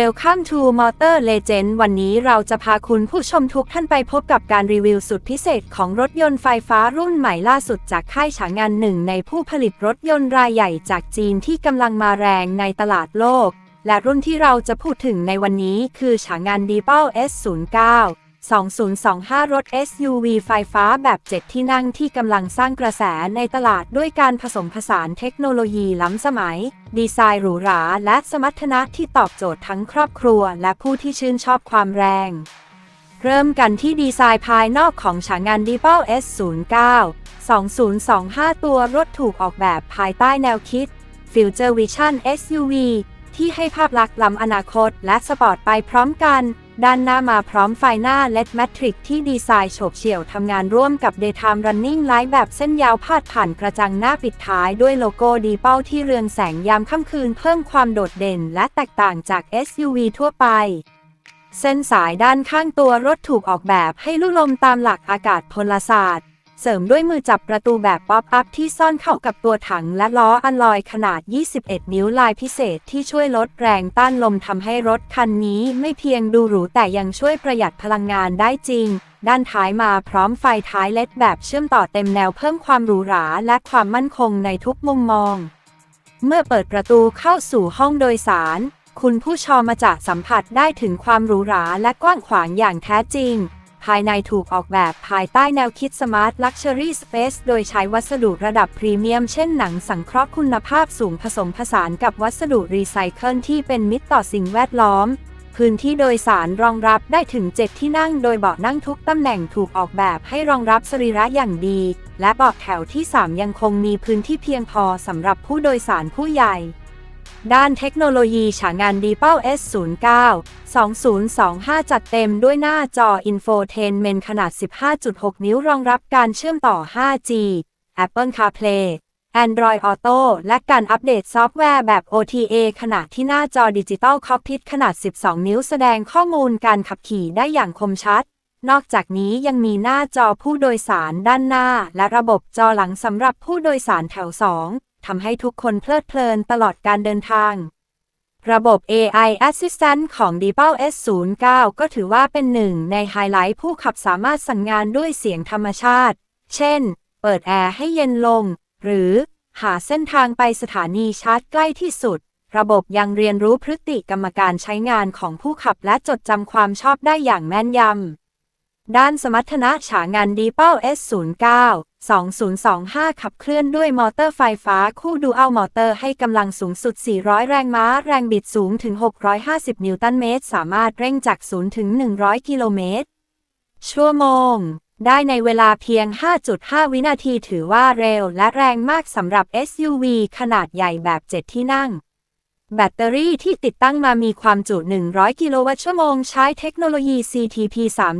Welcome to Motor Legend วันนี้เราจะพาคุณผู้ชมทุกท่านไปพบกับการรีวิวสุดพิเศษของรถยนต์ไฟฟ้ารุ่นใหม่ล่าสุดจากค่ายฉางานหนึ่งในผู้ผลิตรถยนต์รายใหญ่จากจีนที่กำลังมาแรงในตลาดโลก และรุ่นที่เราจะพูดถึงในวันนี้คือฉางานดีเปิล S09 2025 รถ SUV ไฟฟ้าแบบ 7 ที่นั่งที่กำลังสร้างกระแสในตลาดด้วยการผสมผสานเทคโนโลยีล้ำสมัย ดีไซน์หรูหรา และสมรรถนะที่ตอบโจทย์ทั้งครอบครัว และผู้ที่ชื่นชอบความแรง เริ่มกันที่ดีไซน์ภายนอกของฉางานดีเปล S09 2025 ตัวรถถูกออกแบบภายใต้แนวคิด Future Vision SUV ที่ให้ภาพลักษณ์ล้ำอนาคตและสปอร์ตไปพร้อมกัน ด้านหน้ามาพร้อมไฟหน้า LED Matrix ที่ดีไซน์โฉบเฉี่ยวทำงานร่วมกับ Daytime Running Light แบบเส้นยาวพาดผ่านกระจังหน้าปิดท้ายด้วยโลโก้ดีเป้าที่เรืองแสงยามค่ำคืนเพิ่มความโดดเด่นและแตกต่างจาก SUV ทั่วไป เส้นสายด้านข้างตัวรถถูกออกแบบให้ลูกลมตามหลักอากาศพลศาสตร์ เสริมด้วยมือจับประตูแบบป๊อปอัพที่ซ่อนเข้ากับตัวถังและล้ออัลลอยขนาด 21 นิ้วลายพิเศษที่ช่วยลดแรงต้านลมทำให้รถคันนี้ไม่เพียงดูหรูแต่ยังช่วยประหยัดพลังงานได้จริง ด้านท้ายมาพร้อมไฟท้ายเล็ดแบบเชื่อมต่อเต็มแนวเพิ่มความหรูหราและความมั่นคงในทุกมุมมอง เมื่อเปิดประตูเข้าสู่ห้องโดยสาร คุณผู้ชมมาจะสัมผัสได้ถึงความหรูหราและกว้างขวางอย่างแท้จริง ภายในถูกออกแบบภายใต้แนวคิด Smart Luxury Space โดยใช้วัสดุระดับพรีเมียม เช่นหนังสังเคราะห์คุณภาพสูงผสมผสานกับวัสดุรีไซเคิลที่เป็นมิตรต่อสิ่งแวดล้อม พื้นที่โดยสารรองรับได้ถึง 7 ที่นั่ง โดยเบาะนั่งทุกตำแหน่งถูกออกแบบให้รองรับสรีระอย่างดี และเบาะแถวที่ 3 ยังคงมีพื้นที่เพียงพอสำหรับผู้โดยสารผู้ใหญ่ ด้านเทคโนโลยีฉางานดีเป้า S09 2025 จัดเต็มด้วยหน้าจอ Infotainment ขนาด 15.6 นิ้วรองรับการเชื่อมต่อ 5G Apple CarPlay Android Auto และการอัปเดตซอฟต์แวร์แบบ OTA ขณะที่หน้าจอดิจิตอลคอ c พิ t ขนาด 12 นิ้วแสดงข้อมูลการขับขี่ได้อย่างคมชัด นอกจากนี้ยังมีหน้าจอผู้โดยสารด้านหน้า และระบบจอหลังสำหรับผู้โดยสารแถว 2 ทำให้ทุกคนเพลิดเพลินตลอดการเดินทาง ระบบ AI Assistant ของ d e e p l S09 ก็ถือว่าเป็นหนึ่งในไฮไลท์ผู้ขับสามารถสั่งงานด้วยเสียงธรรมชาติ เช่น เปิดแอร์ให้เย็นลง หรือหาเส้นทางไปสถานีชาร์จใกล้ที่สุด ระบบยังเรียนรู้พฤติกรรมการใช้งานของผู้ขับและจดจำความชอบได้อย่างแม่นยำด้านสมรรถนะฉางานดีเป้า S09 2025 ขับเคลื่อนด้วยมอเตอร์ไฟฟ้าคู่ดูอัลมอเตอร์ให้กำลังสูงสุด 400 แรงม้า แรงบิดสูงถึง 650 นิวตันเมตร สามารถเร่งจาก 0 ถึง 100 กิโลเมตร ชั่วโมง ได้ในเวลาเพียง 5.5 วินาทีถือว่าเร็วและแรงมากสำหรับ SUV ขนาดใหญ่แบบ 7 ที่นั่ง แบตเตอรี่ที่ติดตั้งมามีความจุ 100 กิโลวัตต์ชั่วโมง ใช้เทคโนโลยี CTP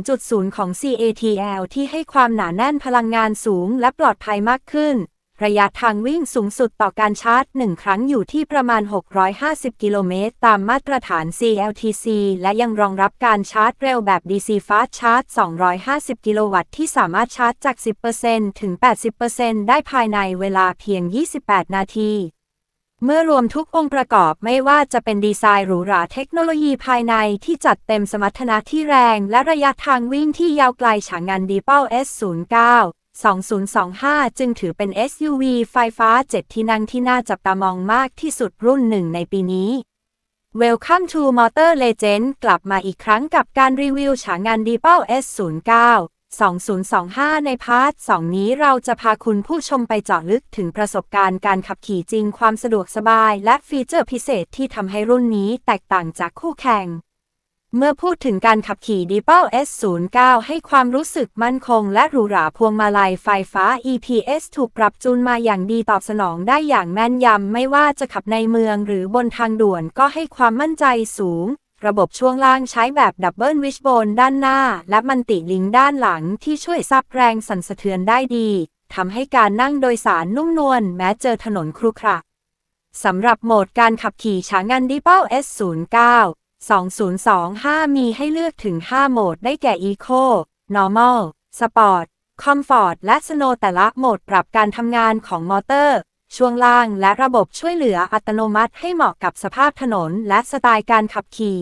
3.0 ของ CATL ที่ให้ความหนาแน่นพลังงานสูงและปลอดภัยมากขึ้น ระยะทางวิ่งสูงสุดต่อการชาร์จ 1 ครั้งอยู่ที่ประมาณ 650 กิโลเมตร ตามมาตรฐาน CLTC และยังรองรับการชาร์จเร็วแบบ DC Fast Charge 250 กิโลวัตต์ที่สามารถชาร์จจาก 10%ถึง 80%ได้ภายในเวลาเพียง 28 นาที เมื่อรวมทุกองค์ประกอบไม่ว่าจะเป็นดีไซน์หรูหราเทคโนโลยีภายในที่จัดเต็มสมรรถนะที่แรง และระยะทางวิ่งที่ยาวไกลฉางงานดีเป้า S09 2025 จึงถือเป็น SUV ไฟฟ้า 7 ที่นั่งที่น่าจับตามองมากที่สุดรุ่นหนึ่งในปีนี้ Welcome to Motor Legend กลับมาอีกครั้งกับการรีวิวฉางงานดีเป้า S09 2025 ในพาร์ท 2 นี้เราจะพาคุณผู้ชมไปเจาะลึกถึงประสบการณ์การขับขี่จริงความสะดวกสบาย และฟีเจอร์พิเศษที่ทำให้รุ่นนี้แตกต่างจากคู่แข่ง เมื่อพูดถึงการขับขี่ดีเปล S09 ให้ความรู้สึกมั่นคง และหรูหราพวงมาลัยไฟฟ้า EPS ถูกปรับจูนมาอย่างดีตอบสนองได้อย่างแม่นยำไม่ว่าจะขับในเมืองหรือบนทางด่วนก็ให้ความมั่นใจสูง ระบบช่วงล่างใช้แบบดับเบิลวิชโบนด้านหน้า และมันติลิงด้านหลังที่ช่วยซับแรงสั่นสะเทือนได้ดีทำให้การนั่งโดยสารนุ่มนวลแม้เจอถนนครุขระสำหรับโหมดการขับขี่ช้างานดิเปิล S09 2025 มีให้เลือกถึง 5 โหมดได้แก่ Eco Normal Sport Comfort และ Snow แต่ละโหมดปรับการทำงานของมอเตอร์ ช่วงล่างและระบบช่วยเหลืออัตโนมัติให้เหมาะกับสภาพถนนและสไตล์การขับขี่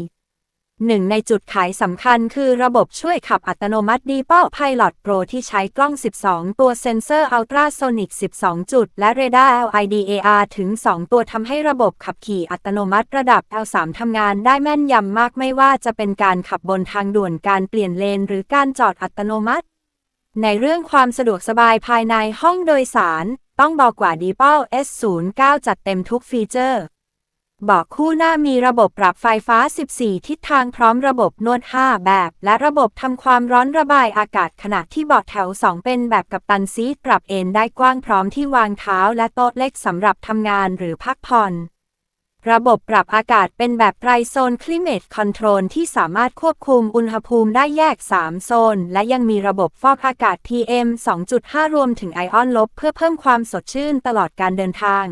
หนึ่งในจุดขายสำคัญคือระบบช่วยขับอัตโนมัติ Deeple Pilot Pro ที่ใช้กล้อง 12 ตัวเซ็นเซอร์อัลตราโซนิก 12 จุด และเรดาร์ LIDAR ถึง 2 ตัวทำให้ระบบขับขี่อัตโนมัติระดับ L3 ทำงานได้แม่นยำมากไม่ว่าจะเป็นการขับบนทางด่วนการเปลี่ยนเลน หรือการจอดอัตโนมัติ ในเรื่องความสะดวกสบายภายในห้องโดยสาร ต้องบอกกว่า d e p l S09 จัดเต็มทุกฟีเจอร์ บอกคู่หน้ามีระบบปรับไฟฟ้า 14 ทิศทางพร้อมระบบนวด 5 แบบ และระบบทำความร้อนระบายอากาศขณะที่เบาะแถว 2 เป็นแบบกับตันซีปรับเอนได้กว้างพร้อมที่วางเท้าและโต๊ะเล็กสำหรับทำงานหรือพักผ่อน ระบบปรับอากาศเป็นแบบไรโซนคลิเมตคอนโทรลที่สามารถควบคุมอุณหภูมิได้แยก 3 โซน และยังมีระบบฟอกอากาศ PM 2.5 รวมถึงไอออนลบ เพื่อเพิ่มความสดชื่นตลอดการเดินทาง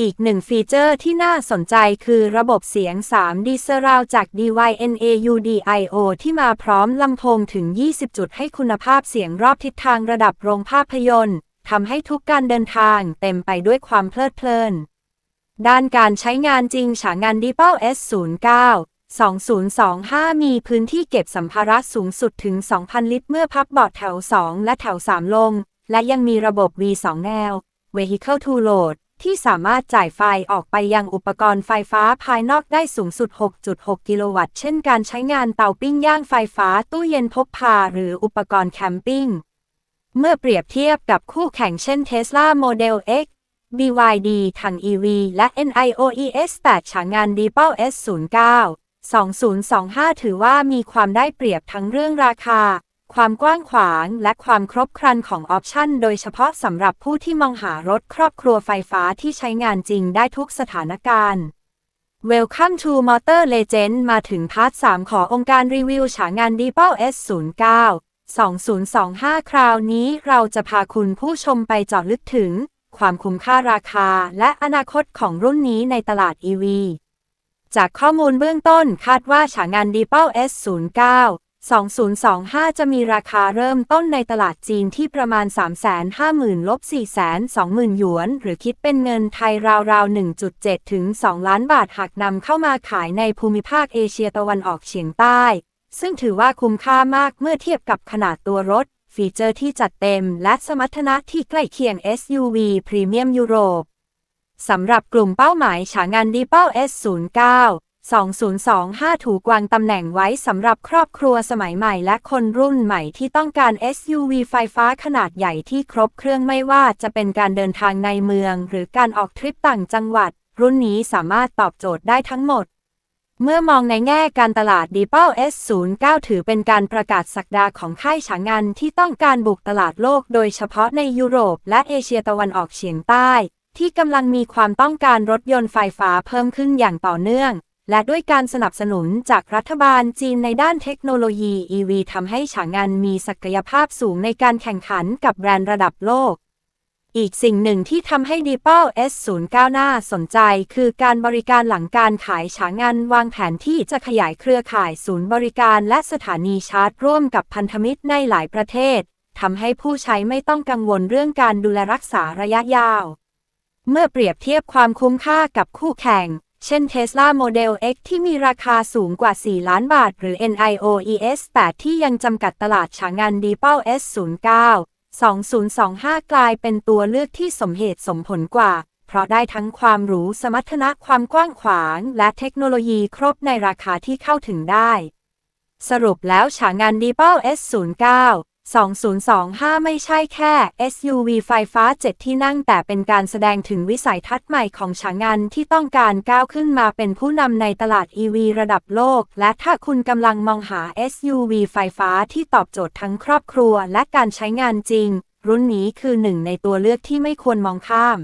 อีกหนึ่งฟีเจอร์ที่น่าสนใจคือระบบเสียง 3D Surround จาก DYNAUDIO ที่มาพร้อมลำโพงถึง 20 จุดให้คุณภาพเสียงรอบทิศทางระดับโรงภาพยนตร์ทำให้ทุกการเดินทางเต็มไปด้วยความเพลิดเพลิน ด้านการใช้งานจริงฉางาน d e p l S09 2025 มีพื้นที่เก็บสัมภาระสูงสุดถึง 2,000 ลิตร เมื่อพับเบาะแถว 2 และแถว 3 ลง และยังมีระบบ V2 แนว Vehicle to Load ที่สามารถจ่ายไฟออกไปยังอุปกรณ์ไฟฟ้าภายนอกได้สูงสุด 6.6 กิโลวัตต์ เช่นการใช้งานเตาปิ้งย่างไฟฟ้าตู้เย็นพกพาหรืออุปกรณ์แคมปิ้ง เมื่อเปรียบเทียบกับคู่แข่งเช่น Tesla Model X BYD ถัง EV และ NIO ES8 ฉางงาน d e p l S09 2025 ถือว่ามีความได้เปรียบทั้งเรื่องราคา ความกว้างขวางและความครบครันของออปชันโดยเฉพาะสำหรับผู้ที่มองหารถครอบครัวไฟฟ้าที่ใช้งานจริงได้ทุกสถานการณ์ Welcome to Motor Legend มาถึงพาร์ท 3 ขององค์การรีวิวฉางาน d e p l S09 2025 คราวนี้เราจะพาคุณผู้ชมไปเจาะลึกถึง ความคุ้มค่าราคา และอนาคตของรุ่นนี้ในตลาด EV จากข้อมูลเบื้องต้นคาดว่าฉางาน d e p l S09 2025 จะมีราคาเริ่มต้นในตลาดจีนที่ประมาณ 350,000ลบ420,000 หยวน หรือคิดเป็นเงินไทยราวๆ 1.7 ถึง 2 ล้านบาทหากนำเข้ามาขายในภูมิภาคเอเชียตะวันออกเฉียงใต้ ซึ่งถือว่าคุ้มค่ามากเมื่อเทียบกับขนาดตัวรถ ฟีเจอร์ที่จัดเต็มและสมรรถนะที่ใกล้เคียง SUV พรีเมียมยุโรปสำหรับกลุ่มเป้าหมายฉางาน d e p l S09 2025 ถูกวางตำแหน่งไว้สำหรับครอบครัวสมัยใหม่และคนรุ่นใหม่ที่ต้องการ SUV ไฟฟ้าขนาดใหญ่ที่ครบเครื่องไม่ว่าจะเป็นการเดินทางในเมือง หรือการออกทริปต่างจังหวัด รุ่นนี้สามารถตอบโจทย์ได้ทั้งหมด เมื่อมองในแง่การตลาด d e p l S09 ถือเป็นการประกาศสักดาของค่ายฉางานที่ต้องการบุกตลาดโลกโดยเฉพาะในยุโรปและเอเชียตะวันออกเฉียงใต้ ที่กำลังมีความต้องการรถยนต์ไฟฟ้าเพิ่มขึ้นอย่างต่อเนื่อง และด้วยการสนับสนุนจากรัฐบาลจีนในด้านเทคโนโลยี EV ทำให้ฉางานมีศักยภาพสูงในการแข่งขันกับแบรนด์ระดับโลก อีกสิ่งหนึ่งที่ทำให้ d e p l S09 น่าสนใจ คือการบริการหลังการขายฉางานวางแผนที่จะขยายเครือข่ายศูนย์บริการและสถานีชาร์จร่วมกับพันธมิตรในหลายประเทศทำให้ผู้ใช้ไม่ต้องกังวลเรื่องการดูแลรักษาระยะยาว เมื่อเปรียบเทียบความคุ้มค่ากับคู่แข่ง เช่น Tesla Model X ที่มีราคาสูงกว่า 4 ล้านบาท หรือ NIO ES8 ที่ยังจำกัดตลาดฉางาน d e p l S09 2025 กลายเป็นตัวเลือกที่สมเหตุสมผลกว่า เพราะได้ทั้งความหรูสมรรถนะความกว้างขวาง และเทคโนโลยีครบในราคาที่เข้าถึงได้ สรุปแล้วฉางาน d e p l S09 2025 ไม่ใช่แค่ SUV ไฟฟ้า 7 ที่นั่งแต่เป็นการแสดงถึงวิสัยทัศน์ใหม่ของฉางานที่ต้องการก้าวขึ้นมาเป็นผู้นำในตลาด EV ระดับโลก และถ้าคุณกำลังมองหา SUV ไฟฟ้าที่ตอบโจทย์ทั้งครอบครัวและการใช้งานจริง รุ่นนี้คือหนึ่งในตัวเลือกที่ไม่ควรมองข้าม